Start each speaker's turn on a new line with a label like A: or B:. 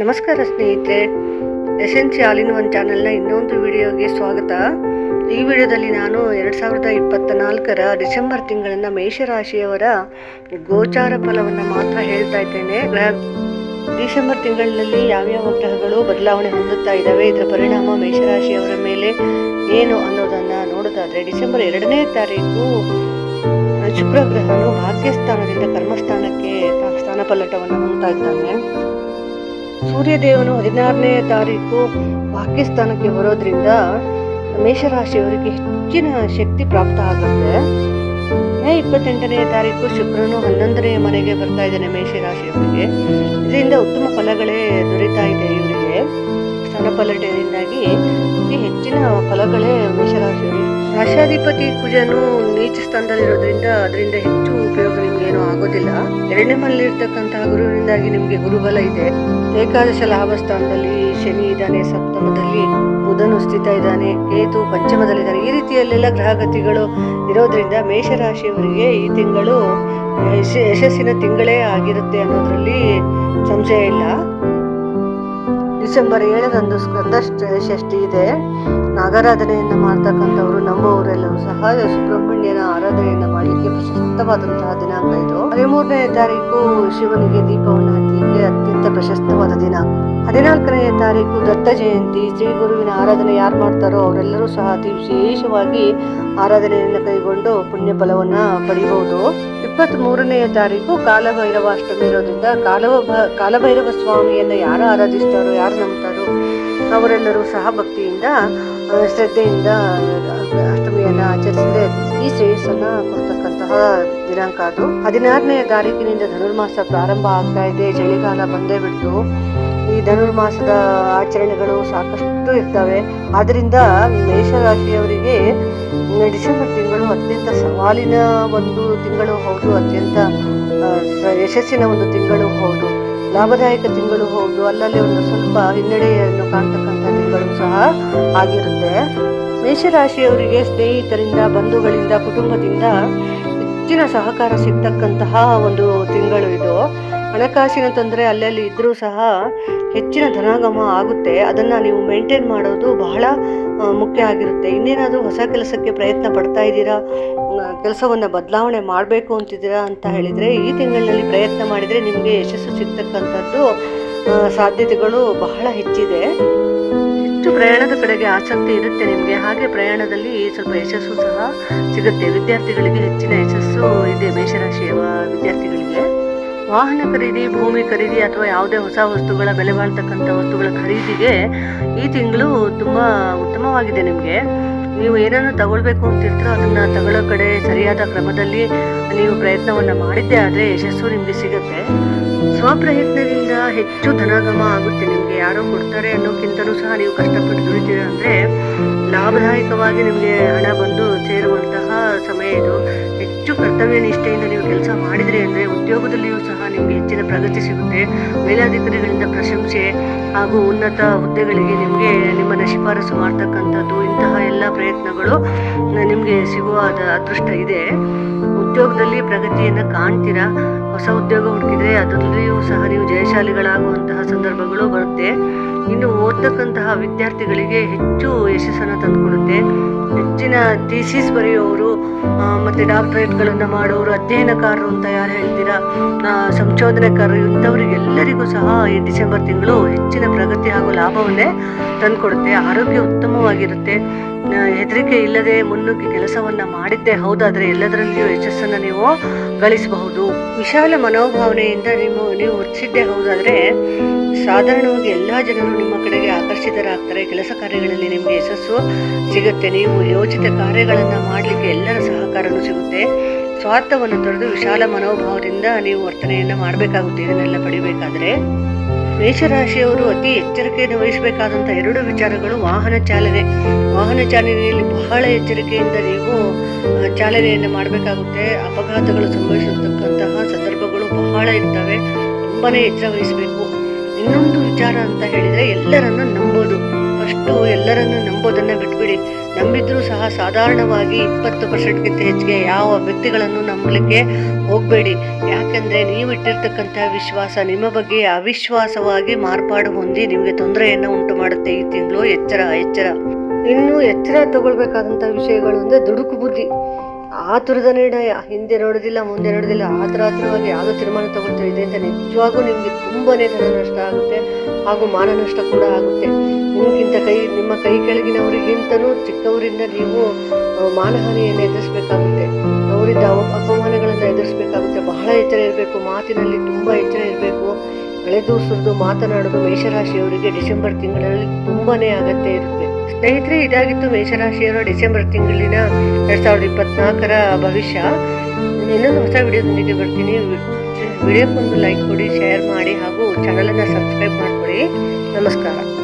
A: ನಮಸ್ಕಾರ ಸ್ನೇಹಿತರೆ ಎಸೆನ್ಸಿ all in one ಚಾನೆಲ್ನ ಇನ್ನೊಂದು ವಿಡಿಯೋಗೆ ಸ್ವಾಗತ. ಈ ವಿಡಿಯೋದಲ್ಲಿ ನಾನು ಎರಡು ಸಾವಿರದ ಇಪ್ಪತ್ತ ನಾಲ್ಕರ ಡಿಸೆಂಬರ್ ತಿಂಗಳಿನ ಮೇಷರಾಶಿಯವರ ಗೋಚಾರ ಫಲವನ್ನು ಮಾತ್ರ ಹೇಳ್ತಾ ಇದ್ದೇನೆ. ಡಿಸೆಂಬರ್ ತಿಂಗಳಿನಲ್ಲಿ ಯಾವ್ಯಾವ ಗ್ರಹಗಳು ಬದಲಾವಣೆ ಹೊಂದುತ್ತಾ ಇದ್ದಾವೆ, ಇದರ ಪರಿಣಾಮ ಮೇಷರಾಶಿಯವರ ಮೇಲೆ ಏನು ಅನ್ನೋದನ್ನು ನೋಡೋದಾದರೆ, ಡಿಸೆಂಬರ್ ಎರಡನೇ ತಾರೀಕು ಶುಕ್ರ ಗ್ರಹನು ಭಾಗ್ಯಸ್ಥಾನದಿಂದ ಕರ್ಮಸ್ಥಾನಕ್ಕೆ ಸ್ಥಾನಪಲ್ಲಟವನ್ನು ಹೊಂದ್ತಾ ಇದ್ದಾನೆ ಸೂರ್ಯದೇವನು ಹದಿನಾರನೇ ತಾರೀಕು ಪಾಕಿಸ್ತಾನಕ್ಕೆ ಬರೋದ್ರಿಂದ ಮೇಷರಾಶಿಯವರಿಗೆ ಹೆಚ್ಚಿನ ಶಕ್ತಿ ಪ್ರಾಪ್ತ ಆಗುತ್ತೆ. ಮೇ ಇಪ್ಪತ್ತೆಂಟನೇ ತಾರೀಕು ಶುಕ್ರನು ಹನ್ನೊಂದನೇ ಮನೆಗೆ ಬರ್ತಾ ಇದ್ದಾನೆ ಮೇಷರಾಶಿಯವರಿಗೆ. ಇದರಿಂದ ಉತ್ತಮ ಫಲಗಳೇ ದೊರೀತಾ ಇದೆ ಇವರಿಗೆ. ಸ್ಥಾನಪಲ್ಲಟದಿಂದಾಗಿ ಹೆಚ್ಚಿನ ಫಲಗಳೇ ಮೇಷರಾಶಿಯವರಿಗೆ. ರಾಶಾಧಿಪತಿ ಕುಜನು ನೀಚ ಸ್ಥಾನದಲ್ಲಿರೋದ್ರಿಂದ ಅದರಿಂದ ಹೆಚ್ಚು ಉಪಯೋಗ ನಿಮ್ಗೆ ಏನೂ ಆಗೋದಿಲ್ಲ. ಎರಡನೇ ಮನೆಯಲ್ಲಿರ್ತಕ್ಕಂತಹ ಗುರುವಿನಿಂದಾಗಿ ನಿಮ್ಗೆ ಗುರುಬಲ ಇದೆ. ಏಕಾದಶ ಲಾಭ ಸ್ಥಾನದಲ್ಲಿ ಶನಿ ಇದ್ದಾನೆ, ಸಪ್ತಮದಲ್ಲಿ ಬುಧನು ಸ್ಥಿತ ಇದ್ದಾನೆ, ಕೇತು ಪಂಚಮದಲ್ಲಿದ್ದಾನೆ. ಈ ರೀತಿಯಲ್ಲೆಲ್ಲ ಗ್ರಹಗತಿಗಳು ಇರೋದ್ರಿಂದ ಮೇಷರಾಶಿಯವರಿಗೆ ಈ ತಿಂಗಳು ಯಶಸ್ಸಿನ ತಿಂಗಳೇ ಆಗಿರುತ್ತೆ ಅನ್ನೋದ್ರಲ್ಲಿ ಸಂಶಯ ಇಲ್ಲ. ಡಿಸೆಂಬರ್ ಏಳರಂದು ಸ್ಕಂದ ಷಷ್ಠಿ ಇದೆ. ನಾಗಾರಾಧನೆಯನ್ನು ಮಾಡ್ತಕ್ಕಂಥವ್ರು ನಮ್ಮವರೆಲ್ಲರೂ ಸಹ ಸುಬ್ರಹ್ಮಣ್ಯನ ಆರಾಧನೆಯನ್ನು ಮಾಡಲಿಕ್ಕೆ ಪ್ರಶಸ್ತವಾದಂತಹ ದಿನಾಂಕ ಇದು. ಹದಿಮೂರನೇ ತಾರೀಕು ಶಿವನಿಗೆ ದೀಪವನ್ನು ಹಚ್ಚಲಿಕ್ಕೆ ಅತ್ಯಂತ ಪ್ರಶಸ್ತವಾದ ದಿನ. ಹದಿನಾಲ್ಕನೇ ತಾರೀಕು ದತ್ತ ಜಯಂತಿ. ಶ್ರೀ ಗುರುವಿನ ಆರಾಧನೆ ಯಾರು ಮಾಡ್ತಾರೋ ಅವರೆಲ್ಲರೂ ಸಹ ಅತಿ ವಿಶೇಷವಾಗಿ ಆರಾಧನೆಯನ್ನು ಕೈಗೊಂಡು ಪುಣ್ಯ ಫಲವನ್ನ ಪಡೆಯಬಹುದು ಇಪ್ಪತ್ತ್ ಮೂರನೆಯ ತಾರೀಕು ಕಾಲಭೈರವ ಅಷ್ಟಮಿ ಇರೋದ್ರಿಂದ ಕಾಲವ ಕಾಲಭೈರವ ಸ್ವಾಮಿಯನ್ನು ಯಾರು ಆರಾಧಿಸ್ತಾರೋ, ಯಾರು ನಂಬ್ತಾರೋ ಅವರೆಲ್ಲರೂ ಸಹ ಭಕ್ತಿಯಿಂದ ಶ್ರದ್ಧೆಯಿಂದ ಅಷ್ಟಮಿಯನ್ನು ಆಚರಿಸದೆ ಈ ಶ್ರೇಯಸ್ಸನ್ನು ಕೊಡ್ತಕ್ಕಂತಹ ದಿನಾಂಕ ಅದು. ಹದಿನಾರನೇ ತಾರೀಕಿನಿಂದ ಧನುರ್ಮಾಸ ಪ್ರಾರಂಭ ಆಗ್ತಾ ಇದೆ. ಚಳಿಗಾಲ ಬಂದೇ ಈ ಧನುರ್ಮಾಸದ ಆಚರಣೆಗಳು ಸಾಕಷ್ಟು ಇರ್ತವೆ. ಆದ್ದರಿಂದ ಮೇಷರಾಶಿಯವರಿಗೆ ಡಿಸೆಂಬರ್ ತಿಂಗಳು ಅತ್ಯಂತ ಸವಾಲಿನ ಒಂದು ತಿಂಗಳು ಹೌದು, ಅತ್ಯಂತ ಯಶಸ್ಸಿನ ಒಂದು ತಿಂಗಳು ಹೌದು. ಲಾಭದಾಯಕ ತಿಂಗಳು ಹೌದು. ಅಲ್ಲಲ್ಲಿ ಒಂದು ಸ್ವಲ್ಪ ಹಿನ್ನಡೆಯನ್ನು ಕಾಣ್ತಕ್ಕಂಥ ತಿಂಗಳು ಸಹ ಆಗಿರುತ್ತೆ. ಮೇಷರಾಶಿಯವರಿಗೆ ಸ್ನೇಹಿತರಿಂದ, ಬಂಧುಗಳಿಂದ, ಕುಟುಂಬದಿಂದ ಹೆಚ್ಚಿನ ಸಹಕಾರ ಸಿಗ್ತಕ್ಕಂತಹ ಒಂದು ತಿಂಗಳು ಇದು. ಹಣಕಾಸಿನ ತೊಂದರೆ ಅಲ್ಲಲ್ಲಿ ಇದ್ದರೂ ಸಹ ಹೆಚ್ಚಿನ ಧನಾಗಮ ಆಗುತ್ತೆ. ಅದನ್ನು ನೀವು ಮೇಂಟೈನ್ ಮಾಡೋದು ಬಹಳ ಮುಖ್ಯ ಆಗಿರುತ್ತೆ. ಇನ್ನೇನಾದರೂ ಹೊಸ ಕೆಲಸಕ್ಕೆ ಪ್ರಯತ್ನ ಪಡ್ತಾ ಇದ್ದೀರಾ? ಕೆಲಸವನ್ನು ಬದಲಾವಣೆ ಮಾಡಬೇಕು ಅಂತಿದ್ದೀರಾ ಅಂತ ಹೇಳಿದರೆ ಈ ತಿಂಗಳಲ್ಲಿ ಪ್ರಯತ್ನ ಮಾಡಿದರೆ ನಿಮಗೆ ಯಶಸ್ಸು ಸಿಗ್ತಕ್ಕಂಥದ್ದು ಸಾಧ್ಯತೆಗಳು ಬಹಳ ಹೆಚ್ಚಿದೆ. ಹೆಚ್ಚು ಪ್ರಯಾಣದ ಕಡೆಗೆ ಆಸಕ್ತಿ ಇರುತ್ತೆ ನಿಮಗೆ. ಹಾಗೆ ಪ್ರಯಾಣದಲ್ಲಿ ಸ್ವಲ್ಪ ಯಶಸ್ಸು ಸಹ ಸಿಗುತ್ತೆ. ವಿದ್ಯಾರ್ಥಿಗಳಿಗೆ ಹೆಚ್ಚಿನ ಯಶಸ್ಸು ಇದೆ ಮೇಷರಾಶಿಯ ವಿದ್ಯಾರ್ಥಿಗಳಿಗೆ. ವಾಹನ ಖರೀದಿ, ಭೂಮಿ ಖರೀದಿ ಅಥವಾ ಯಾವುದೇ ಹೊಸ ವಸ್ತುಗಳ ಬೆಲೆ ಬಾಳ್ತಕ್ಕಂಥ ವಸ್ತುಗಳ ಖರೀದಿಗೆ ಈ ತಿಂಗಳು ತುಂಬ ಉತ್ತಮವಾಗಿದೆ ನಿಮಗೆ. ನೀವು ಏನನ್ನು ತಗೊಳ್ಬೇಕು ಅಂತಿರ್ತೀರೋ ಅದನ್ನು ತಗೊಳ್ಳೋ ಕಡೆ ಸರಿಯಾದ ಕ್ರಮದಲ್ಲಿ ನೀವು ಪ್ರಯತ್ನವನ್ನು ಮಾಡಿದ್ದೆ ಆದರೆ ಯಶಸ್ಸು ನಿಮಗೆ ಸಿಗುತ್ತೆ. ಸ್ವಪ್ರಯತ್ನದಿಂದ ಹೆಚ್ಚು ಧನಾಗಮ ಆಗುತ್ತೆ ನಿಮಗೆ. ಯಾರೋ ಕೊಡ್ತಾರೆ ಅನ್ನೋಕ್ಕಿಂತಲೂ ಸಹ ನೀವು ಕಷ್ಟಪಟ್ಟು ದುಡಿತೀರ ಅಂದರೆ ಲಾಭದಾಯಕವಾಗಿ ನಿಮಗೆ ಹಣ ಬಂದು ಸೇರುವಂತಹ ಸಮಯ ಇದು. ಕರ್ತವ್ಯ ನಿಷ್ಠೆಯಿಂದ ನೀವು ಕೆಲಸ ಮಾಡಿದರೆ ಅಂದರೆ ಉದ್ಯೋಗದಲ್ಲಿಯೂ ಸಹ ನಿಮಗೆ ಹೆಚ್ಚಿನ ಪ್ರಗತಿ ಸಿಗುತ್ತೆ. ಮೇಲಾಧಿಕಾರಿಗಳಿಂದ ಪ್ರಶಂಸೆ ಹಾಗೂ ಉನ್ನತ ಹುದ್ದೆಗಳಿಗೆ ನಿಮಗೆ ನಿಮ್ಮನ್ನು ಶಿಫಾರಸು ಮಾಡ್ತಕ್ಕಂಥದ್ದು, ಇಂತಹ ಎಲ್ಲ ಪ್ರಯತ್ನಗಳು ನಿಮಗೆ ಸಿಗುವ ಅದೃಷ್ಟ ಇದೆ. ಉದ್ಯೋಗದಲ್ಲಿ ಪ್ರಗತಿಯನ್ನು ಕಾಣ್ತೀರಾ? ಹೊಸ ಉದ್ಯೋಗ ಹುಡುಕಿದ್ರೆ ಅದರಲ್ಲಿಯೂ ಸಹ ನೀವು ಜಯಶಾಲಿಗಳಾಗುವಂತಹ ಸಂದರ್ಭಗಳು ಬರುತ್ತೆ. ಇನ್ನು ಓದ್ತಕ್ಕಂತಹ ವಿದ್ಯಾರ್ಥಿಗಳಿಗೆ ಹೆಚ್ಚು ಯಶಸ್ಸನ್ನು ತಂದುಕೊಡುತ್ತೆ. ಹೆಚ್ಚಿನ ಥೀಸಿಸ್ ಬರೆಯೋರು ಮತ್ತು ಡಾಕ್ಟರೇಟ್ಗಳನ್ನು ಮಾಡೋರು, ಅಧ್ಯಯನಕಾರರು ಅಂತ ಯಾರು ಹೇಳ್ತೀರಾ? ಸಂಶೋಧನೆಕಾರರು, ಇಂಥವರಿಗೆಲ್ಲರಿಗೂ ಸಹ ಈ ಡಿಸೆಂಬರ್ ತಿಂಗಳು ಹೆಚ್ಚಿನ ಪ್ರಗತಿ ಹಾಗೂ ಲಾಭವನ್ನೇ ತಂದುಕೊಡುತ್ತೆ. ಆರೋಗ್ಯ ಉತ್ತಮವಾಗಿರುತ್ತೆ. ಹೆದರಿಕೆ ಇಲ್ಲದೆ ಮುನ್ನುಗ್ಗಿ ಕೆಲಸವನ್ನು ಮಾಡಿದ್ದೇ ಹೌದಾದರೆ ಎಲ್ಲದರಲ್ಲಿಯೂ ಯಶಸ್ಸನ್ನು ನೀವು ಗಳಿಸಬಹುದು. ವಿಶಾಲ ಮನೋಭಾವನೆಯಿಂದ ನೀವು ನೀವು ವರ್ತಿಸಿದ್ದೇ ಹೌದಾದರೆ ಸಾಧಾರಣವಾಗಿ ಎಲ್ಲ ಜನರು ನಿಮ್ಮ ಕಡೆಗೆ ಆಕರ್ಷಿತರಾಗ್ತಾರೆ. ಕೆಲಸ ಕಾರ್ಯಗಳಲ್ಲಿ ನಿಮಗೆ ಯಶಸ್ಸು ಸಿಗುತ್ತೆ. ನೀವು ಯೋಚಿತ ಕಾರ್ಯಗಳನ್ನು ಮಾಡಲಿಕ್ಕೆ ಎಲ್ಲರ ಸಹಕಾರವೂ ಸಿಗುತ್ತೆ. ಸ್ವಾರ್ಥವನ್ನು ತೊರೆದು ವಿಶಾಲ ಮನೋಭಾವದಿಂದ ನೀವು ವರ್ತನೆಯನ್ನು ಮಾಡಬೇಕಾಗುತ್ತೆ ಇದನ್ನೆಲ್ಲ ಪಡಿಬೇಕಾದ್ರೆ. ಮೇಷರಾಶಿಯವರು ಅತಿ ಎಚ್ಚರಿಕೆಯನ್ನು ವಹಿಸಬೇಕಾದಂಥ ಎರಡು ವಿಚಾರಗಳು ವಾಹನ ಚಾಲನೆ. ವಾಹನ ಚಾಲನೆಯಲ್ಲಿ ಬಹಳ ಎಚ್ಚರಿಕೆಯಿಂದ ನೀವು ಚಾಲನೆಯನ್ನು ಮಾಡಬೇಕಾಗುತ್ತೆ. ಅಪಘಾತಗಳು ಸಂಭವಿಸತಕ್ಕಂತಹ ಸಂದರ್ಭಗಳು ಬಹಳ ಇರ್ತವೆ. ತುಂಬಾ ಎಚ್ಚರ ವಹಿಸಬೇಕು. ಇನ್ನೊಂದು ವಿಚಾರ ಅಂತ ಹೇಳಿದರೆ ಎಲ್ಲರನ್ನು ನಂಬೋದು. ಆದಷ್ಟು ಎಲ್ಲರನ್ನು ನಂಬೋದನ್ನು ಬಿಟ್ಬಿಡಿ. ನಂಬಿದ್ರೂ ಸಹ ಸಾಧಾರಣವಾಗಿ ಇಪ್ಪತ್ತು ಪರ್ಸೆಂಟ್ಗಿಂತ ಹೆಚ್ಚಿಗೆ ಯಾವ ವ್ಯಕ್ತಿಗಳನ್ನು ನಂಬಲಿಕ್ಕೆ ಹೋಗಬೇಡಿ. ಯಾಕಂದರೆ ನೀವು ಇಟ್ಟಿರ್ತಕ್ಕಂಥ ವಿಶ್ವಾಸ ನಿಮ್ಮ ಬಗ್ಗೆ ಅವಿಶ್ವಾಸವಾಗಿ ಮಾರ್ಪಾಡು ಹೊಂದಿ ನಿಮಗೆ ತೊಂದರೆಯನ್ನು ಉಂಟು ಮಾಡುತ್ತೆ ಈ ತಿಂಗಳು ಎಚ್ಚರ ಎಚ್ಚರ. ಇನ್ನು ಎಚ್ಚರ ತಗೊಳ್ಬೇಕಾದಂಥ ವಿಷಯಗಳು ಅಂದರೆ ದುಡುಕು ಬುದ್ಧಿ. ಆತುರದ ನಿರ್ಣಯ. ಹಿಂದೆ ನೋಡೋದಿಲ್ಲ, ಮುಂದೆ ನೋಡೋದಿಲ್ಲ. ಆತರ ಯಾವುದೋ ತೀರ್ಮಾನ ತಗೊಳ್ತಾ ಇದೆ ಅಂತ ನಿಜವಾಗೂ ನಿಮಗೆ ತುಂಬಾ ಧನ ನಷ್ಟ ಆಗುತ್ತೆ ಹಾಗೂ ಮಾನ ನಷ್ಟ ಕೂಡ ಆಗುತ್ತೆ. ನಿಮಗಿಂತ ಕೈ, ನಿಮ್ಮ ಕೈ ಕೆಳಗಿನವರಿಗಿಂತನೂ ಚಿಕ್ಕವರಿಂದ ನೀವು ಮಾನಹಾನಿಯನ್ನು ಎದುರಿಸಬೇಕಾಗುತ್ತೆ. ಅವರಿಂದ ಅವ- ಅಪಮಾನಗಳನ್ನು ಎದುರಿಸಬೇಕಾಗುತ್ತೆ. ಬಹಳ ಎಚ್ಚರ ಇರಬೇಕು, ಮಾತಿನಲ್ಲಿ ತುಂಬ ಎಚ್ಚರ ಇರಬೇಕು. ಎಳೆದು ಸುರಿದು ಮಾತನಾಡೋದು ಮೇಷರಾಶಿಯವರಿಗೆ ಡಿಸೆಂಬರ್ ತಿಂಗಳಲ್ಲಿ ತುಂಬಾನೇ ಅಗತ್ಯ ಇರುತ್ತೆ. ಸ್ನೇಹಿತರೆ, ಇದಾಗಿತ್ತು ಮೇಷರಾಶಿಯವರ ಡಿಸೆಂಬರ್ ತಿಂಗಳಿನ ಎರಡ್ ಸಾವಿರದ ಇಪ್ಪತ್ನಾಲ್ಕರ ಭವಿಷ್ಯ. ಇನ್ನೊಂದು ಹೊಸ ವಿಡಿಯೋದೊಂದಿಗೆ ಬರ್ತೀನಿ. ವಿಡಿಯೋಕ್ಕೊಂದು ಲೈಕ್ ಕೊಡಿ, ಶೇರ್ ಮಾಡಿ ಹಾಗೂ ಚಾನಲನ್ನು ಸಬ್ಸ್ಕ್ರೈಬ್ ಮಾಡಿಕೊಡಿ ನಮಸ್ಕಾರ.